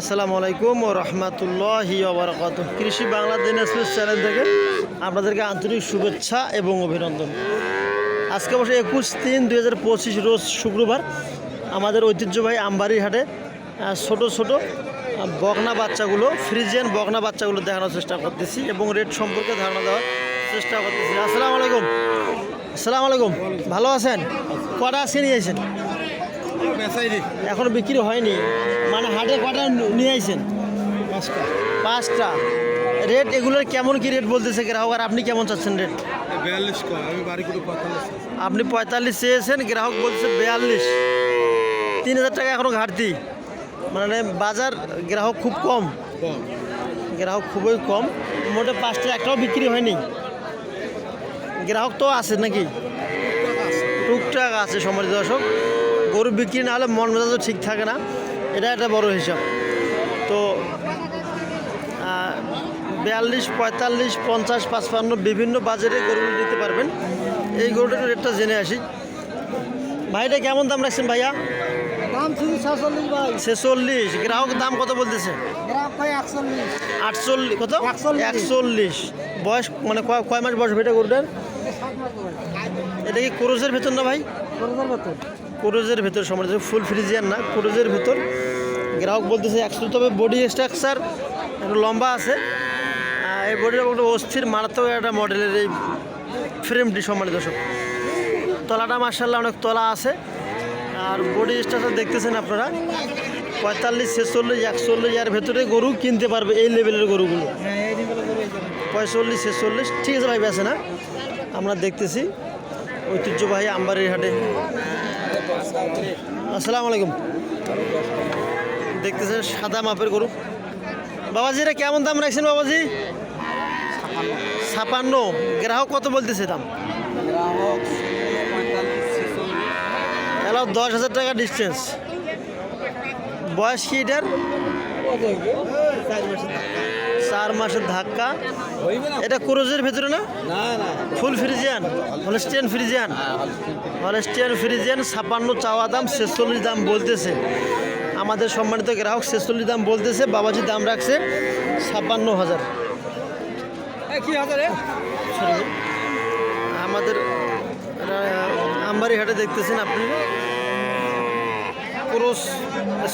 আসসালামু আলাইকুম ও রহমতুল্লাহি ওবরাকাত কৃষি বাংলা দিনাজপুর চ্যানেল থেকে আপনাদেরকে আন্তরিক শুভেচ্ছা এবং অভিনন্দন। আজকে বসে একুশ তিন দুই হাজার পঁচিশ রোজ শুক্রবার আমাদের ঐতিহ্যবাহী আমবাড়ি হাটে ছোট ছোট বকনা বাচ্চাগুলো ফ্রিজিয়ান বকনা বাচ্চাগুলো দেখানোর চেষ্টা করতেছি এবং রেট সম্পর্কে ধারণা দেওয়ার চেষ্টা করতেছি। আসসালামু আলাইকুম। আসসালামু আলাইকুম। ভালো আছেন? কটা আজকে নিয়েছেন এখনও বিক্রি হয়নি। মানে হাটে কটা নিয়ে আইছেন? পাঁচটা। রেট এগুলোর কেমন কি রেট বলতেছে গ্রাহক? আর আপনি কেমন চাচ্ছেন রেট? আপনি পঁয়তাল্লিশ চেয়েছেন গ্রাহক বলছে বিয়াল্লিশ। তিন হাজার টাকা এখনও ঘাটতি। মানে বাজার গ্রাহক খুব কম। কম। গ্রাহক খুবই কম। মোটে পাঁচটা একটাও বিক্রি হয়নি। গ্রাহক তো আছে নাকি? টুকটাক আছে। সমাজ দর্শক। গরু বিক্রি না হলে মন মেজাজও ঠিক থাকে না। এটা একটা বড় হিসাব। তো বিয়াল্লিশ পঁয়তাল্লিশ পঞ্চাশ পাঁচপান্ন বিভিন্ন বাজারে গরুগুলো নিতে পারবেন। এই গরুটার রেটটা জেনে আসি। ভাইটা কেমন দাম রাখছেন ভাইয়া? দাম শুধু সাতচল্লিশ ভাই। ছেচল্লিশ। গ্রাহক দাম কত বলতেছে? আটচল্লিশ কত? একচল্লিশ। বয়স মানে কয় মাস বয়স এটা গরুটার? এটা কি ক্রোজের ভেতর না ভাই? করবেন বেতন ক্রোজের ভেতর সমাজ ফুল ফ্রিজিয়ান না, ক্রোজের ভেতর। গ্রাহক বলতেছে একশো তবে বডি স্ট্রাকচার, একটু লম্বা আছে। এই বডিটা একটু অস্থির, মারাত্মক একটা মডেলের এই ফ্রেমটি সম্মানিত দর্শক। তলাটা মার্শাল্লাহ অনেক তলা আছে। আর বডি স্ট্রাকচার দেখতেছেন আপনারা, পঁয়তাল্লিশ, ছেচল্লিশ, একচল্লিশ এর ভেতরে গরু কিনতে পারবে এই লেভেলের গরুগুলো। পঁয়তাল্লিশ, ছেচল্লিশ, ঠিক আছে ভাই বেছে না। আমরা দেখতেছি। ঐতিহ্যবাহী আম্বারির হাটে। আসসালামু আলাইকুম। দেখতেছেন সাদা মাপের গরু। বাবাজি, এটা কেমন দাম রাখছেন বাবাজি? ছাপান্ন। গ্রাহক কত বলতেছে দাম? দশ হাজার টাকা ডিস্টেন্স বয়স কি এটার? চার মাসের ধাক্কা। এটা ক্রোজের ভেতরে না? Full Friesian Holstein Friesian. Holstein Friesian ছাপান্ন চাওয়া দাম ছেচল্লিশ দাম বলতেছে। আমাদের সম্মানিত গ্রাহক ছেচল্লিশ দাম বলতেছে বাবাজি দাম রাখছে ছাপান্ন হাজার. আমাদের আমবাড়ি হাটে দেখতেছেন আপনি? Cross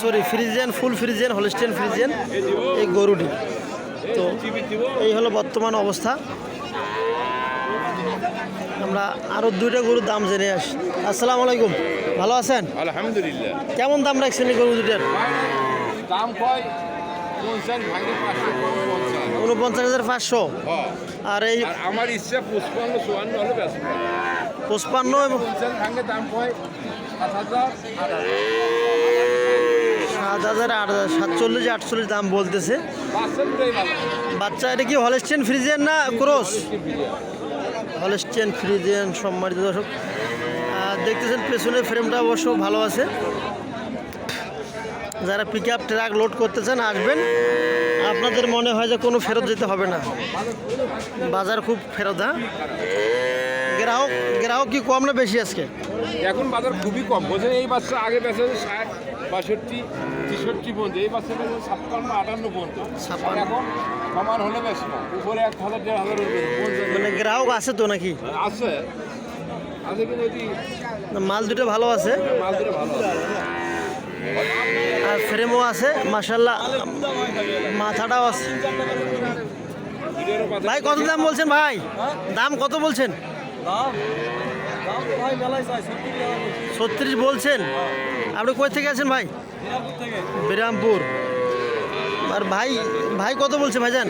sorry Friesian full Friesian Holstein Friesian এই গরুটি। তো এই হলো বর্তমান অবস্থা। আমরা আরও দুইটা গরুর দাম জেনে আসি। আসসালামু আলাইকুম ভালো আছেন? আলহামদুলিল্লাহ। কেমন দাম রাখছেন এই গরু দুটার দাম কয়? উনপঞ্চাশ হাজার পাঁচশো। হ্যাঁ। আর এই আমার ইচ্ছা পুষ্পান্ন চুয়ান্ন হলে দাম কয়? সাত হাজার আট হাজার, সাতচল্লিশ, আটচল্লিশ দাম বলতেছে। বাচ্চা, এটা কি হলস্টিয়ান ফ্রিজিয়ান না ক্রস হলস্টিয়ান ফ্রিজিয়ান সম্মানিত দর্শক। দেখতেছেন, পেছনের ফ্রেমটা অবশ্য ভালো আছে। যারা পিক আপ ট্রাক লোড করতে চান, আসবেন। আপনাদের মনে হয় যে কোনো ফেরত যেতে হবে না। বাজার খুব ফেরত হ্যাঁ? গ্রাহক গ্রাহক কি কম না বেশি আজকে? এখন বাজার খুবই কম। বোঝেন এই বাচ্চা আগে বেঁচে ষাট বাষট্টি তেষট্টি পর্যন্ত। এই বাচ্চা বেঁচে ছাপ্পান্ন আটান্ন পর্যন্ত। এখন সমান হলে বেশি না উপরে এক হাজার দেড় হাজার মানে গ্রাহক আছে তো নাকি? আছে। আছে কিন্তু যদি মাল দুটো ভালো আছে। মাল দুটো ভালো আছে। আর ফ্রেমও আছে মাসাল্লাহ মাথাটাও আছে। ভাই কত দাম বলছেন ভাই? দাম কত বলছেন? ছত্রিশ বলছেন? আপনি কোথা থেকে আছেন ভাই? বিরামপুর। আর ভাই ভাই কত বলছে ভাইজান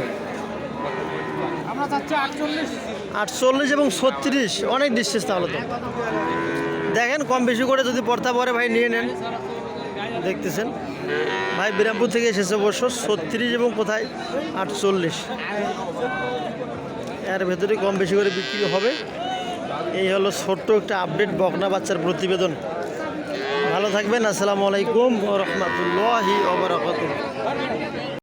আটচল্লিশ। এবং ছত্রিশ। অনেক ডিস্টেন্স তাহলে তো। দেখেন কম বেশি করে যদি পড়তা পরে ভাই নিয়ে নেন। দেখতেছেন। ভাই বিরামপুর থেকে এসেছে অবশ্য। ছত্রিশ এবং কোথায়? আটচল্লিশ। এর ভেতরে কম বেশি করে বিক্রি হবে। এই হলো ছোট্ট একটা আপডেট বকনা বাচ্চার প্রতিবেদন। ভালো থাকবেন আসসালামু আলাইকুম রহমতুল্লাহি ওবরাকাতুহ